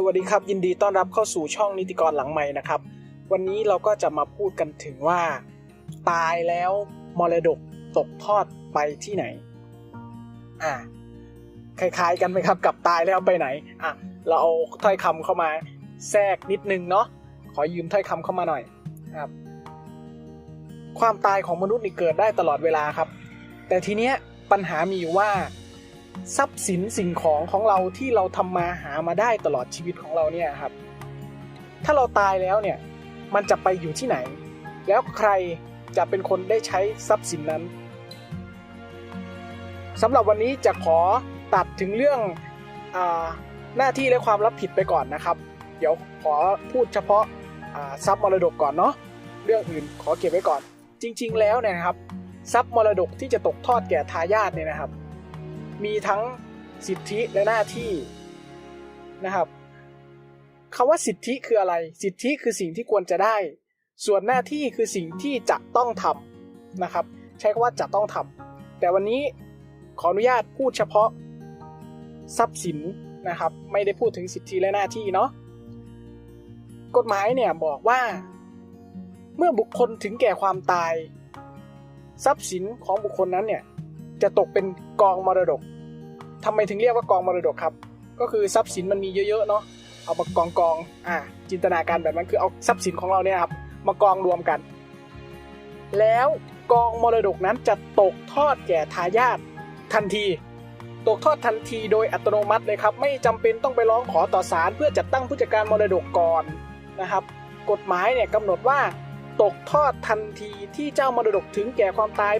สวัสดีครับ ยินดีต้อนรับเข้าสู่ช่องนิติกรหลังใหม่นะครับ วันนี้เราก็จะมาพูดกันถึงว่า ตายแล้วมรดกตกทอดไปที่ไหน อ่าคล้ายๆกันไหมครับ กับตายแล้วไปไหนอะเราเอาถ้อยคำเข้ามาแทรกนิดนึงเนาะขอยืมถ้อยคำเข้ามาหน่อยครับ ความตายของมนุษย์นี่เกิดได้ตลอดเวลาครับ แต่ทีเนี้ยปัญหามีอยู่ว่า ทรัพย์สินสิ่งของของเราที่เราทำมาหามาได้ตลอดชีวิตของเราเนี่ยครับ ถ้าเราตายแล้วเนี่ยมันจะไปอยู่ที่ไหน แล้วใครจะเป็นคนได้ใช้ทรัพย์สินนั้นสำหรับวันนี้จะขอตัดถึงเรื่องอหน้าที่และความรับผิดไปก่อนนะครับ เดี๋ยวขอพูดเฉพาะทรัพย์มรดกก่อนเนาะเรื่องอื่นขอเก็บไว้ก่อน จริง ๆ แล้วเนี่ยนะครับ ทรัพย์มรดกที่จะตกทอดแก่ทายาทเนี่ยนะครับ มีทั้งสิทธิและหน้าที่นะครับคำว่าสิทธิคืออะไร สิทธิคือสิ่งที่ควรจะได้ ส่วนหน้าที่คือสิ่งที่จะต้องทำนะครับ ใช้คำว่าจะต้องทำแต่วันนี้ขออนุญาตพูดเฉพาะทรัพย์สินนะครับ ไม่ได้พูดถึงสิทธิและหน้าที่เนาะกฎหมายเนี่ยบอกว่า เมื่อบุคคลถึงแก่ความตาย ทรัพย์สินของบุคคลนั้นเนี่ยจะตกเป็นกองมรดก ทำไมถึงเรียกว่ากองมรดกครับ ก็คือทรัพย์สินมันมีเยอะๆเนาะเอามากองกองอ่าจินตนาการแบบนั้นคือเอาทรัพย์สินของเราเนี่ยครับมากองรวมกัน แล้วกองมรดกนั้นจะตกทอดแก่ทายาททันที ตกทอดทันทีโดยอัตโนมัติเลยครับ ไม่จำเป็นต้องไปร้องขอต่อศาลเพื่อจัดตั้งผู้จัดการมรดกก่อนนะครับ กฎหมายเนี่ยกำหนดว่าตกทอดทันทีที่เจ้ามรดกถึงแก่ความตาย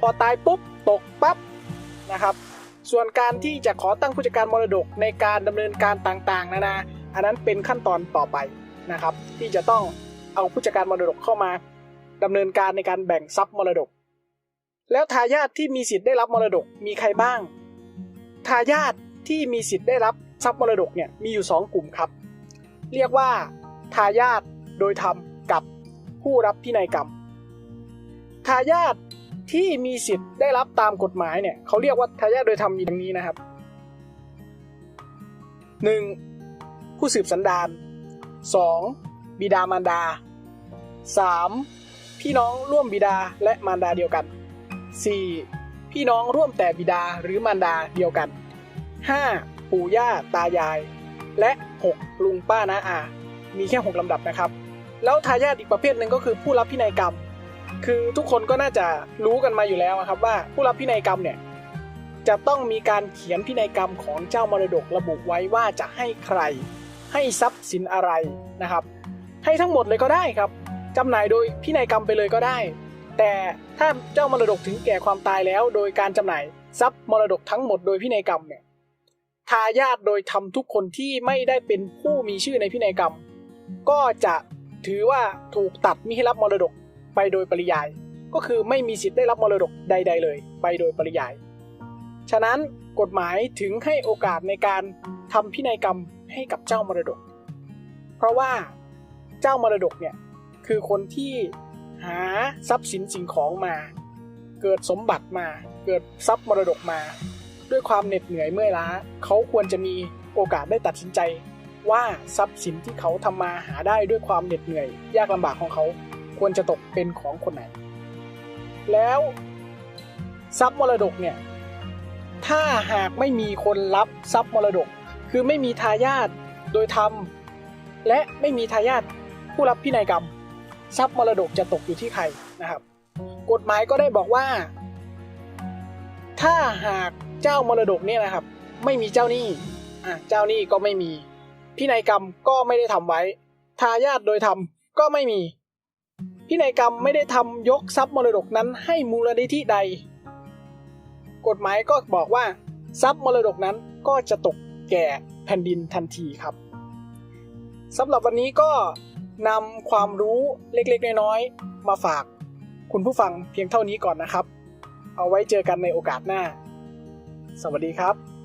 พอตายปุ๊บ ตกปั๊บนะครับ ส่วนการที่จะขอตั้งผู้จัดการมรดกในการดำเนินการต่างๆ นานา อันนั้นเป็นขั้นตอนต่อไปนะครับ ที่จะต้องเอาผู้จัดการมรดกเข้ามาดำเนินการในการแบ่งทรัพย์มรดก แล้วทายาทที่มีสิทธิ์ได้รับมรดกมีใครบ้าง ทายาทที่มีสิทธิ์ได้รับทรัพย์มรดกเนี่ยมีอยู่สองกลุ่มครับ เรียกว่า ทายาทโดยธรรมกับผู้รับพินัยกรรม ทายาท ที่มีสิทธิ์ได้รับตามกฎหมายเนี่ยเขาเรียกว่าทายาทโดยธรรมดังนี้นะครับ 1. ผู้สืบสันดาน 2. บิดามารดา 3. พี่น้องร่วมบิดาและมารดาเดียวกัน 4. พี่น้องร่วมแต่บิดาหรือมารดาเดียวกัน 5. ปู่ย่าตายาย และ 6. ลุงป้าน้าอา มีแค่ 6 ลำดับนะครับ แล้วทายาทอีกประเภทหนึ่งก็คือผู้รับพินัยกรรม คือทุกคนก็น่าจะรู้กันมาอยู่แล้วครับว่าผู้รับพินัยกรรมเนี่ยจะต้องมีการเขียนพินัยกรรมของเจ้ามรดกระบุไว้ว่าจะให้ใคร ให้ทรัพย์สินอะไรนะครับ ให้ทั้งหมดเลยก็ได้ครับจำหน่ายโดยพินัยกรรมไปเลยก็ได้ แต่ถ้าเจ้ามรดกถึงแก่ความตายแล้ว โดยการจำหน่ายทรัพย์มรดกทั้งหมดโดยพินัยกรรมเนี่ยทายาทโดยทำทุกคนที่ไม่ได้เป็นผู้มีชื่อในพินัยกรรม ก็จะถือว่าถูกตัดมิให้รับมรดก ไปโดยปริยาย ก็คือไม่มีสิทธิ์ได้รับมรดกใด ๆ เลย ไปโดยปริยาย ฉะนั้นกฎหมายถึงให้โอกาสในการทำพินัยกรรมให้กับเจ้ามรดก เพราะว่าเจ้ามรดกเนี่ยคือคนที่หาทรัพย์สินสิ่งของมา เกิดสมบัติมา เกิดทรัพย์มรดกมา ด้วยความเหน็ดเหนื่อยเมื่อยล้า เขาควรจะมีโอกาสได้ตัดสินใจว่าทรัพย์สินที่เขาทำมาหาได้ด้วยความเหน็ดเหนื่อย ยากลำบากของเขา ควรจะตกเป็นของคนไหน แล้วทรัพย์มรดกเนี่ย ถ้าหากไม่มีคนรับทรัพย์มรดก คือไม่มีทายาทโดยธรรม และไม่มีทายาทผู้รับพินัยกรรม ทรัพย์มรดกจะตกอยู่ที่ใครนะครับ กฎหมายก็ได้บอกว่า ถ้าหากเจ้ามรดกเนี่ยนะครับ ไม่มีเจ้าหนี้อะเจ้าหนี้ก็ไม่มีพินัยกรรมก็ไม่ได้ทำไว้ ทายาทโดยธรรมก็ไม่มี พินัยกรรมไม่ได้ทำยกทรัพย์มรดกนั้นให้มูลนิธิใด กฎหมายก็บอกว่า ทรัพย์มรดกนั้นก็จะตกแก่แผ่นดินทันทีครับสำหรับวันนี้ก็นำความรู้เล็กๆ น้อยๆมาฝากคุณผู้ฟังเพียงเท่านี้ก่อนนะครับ เอาไว้เจอกันในโอกาสหน้า สวัสดีครับ